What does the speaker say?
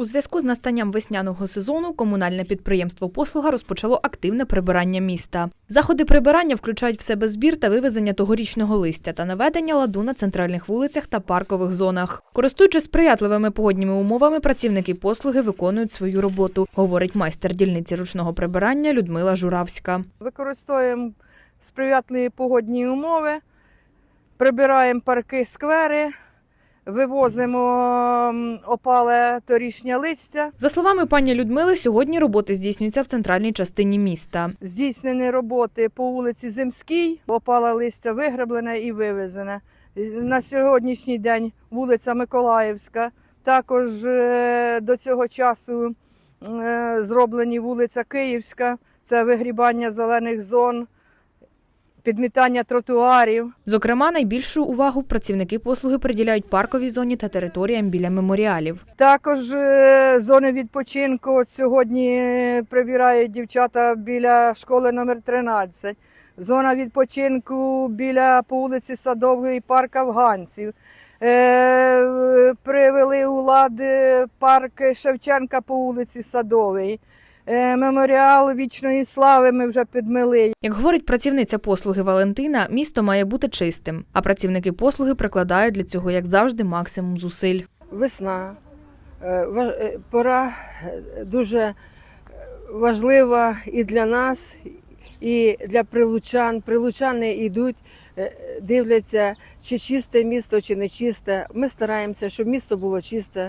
У зв'язку з настанням весняного сезону комунальне підприємство Послуга розпочало активне прибирання міста. Заходи прибирання включають в себе збір та вивезення тогорічного листя та наведення ладу на центральних вулицях та паркових зонах. Користуючись сприятливими погодніми умовами, працівники послуги виконують свою роботу, говорить майстер дільниці ручного прибирання Людмила Журавська. Використовуємо сприятливі погодні умови, прибираємо парки, сквери, вивозимо опале торішнє листя. За словами пані Людмили, сьогодні роботи здійснюються в центральній частині міста. Здійснені роботи по вулиці Земській, опале листя вигреблене і вивезене. На сьогоднішній день вулиця Миколаївська. Також е, до цього часу е, зроблені вулиця Київська, це вигрібання зелених зон, підмітання тротуарів. Зокрема, найбільшу увагу працівники послуги приділяють парковій зоні та територіям біля меморіалів. Також е, зони відпочинку От сьогодні прибирають дівчата біля школи номер 13. Зона відпочинку біля по вулиці Садової парк афганців. Е, привели у лад е, парк Шевченка по вулиці Садовій. Е, меморіал вічної слави ми вже підмили. Як говорить працівниця послуги Валентина, місто має бути чистим, а працівники послуги прикладають для цього, як завжди, максимум зусиль. весна, е, е, пора дуже важлива і для нас, і для прилучан. Прилучани йдуть, дивляться, чи чисте місто, чи не чисте. Ми стараємося, щоб місто було чисте,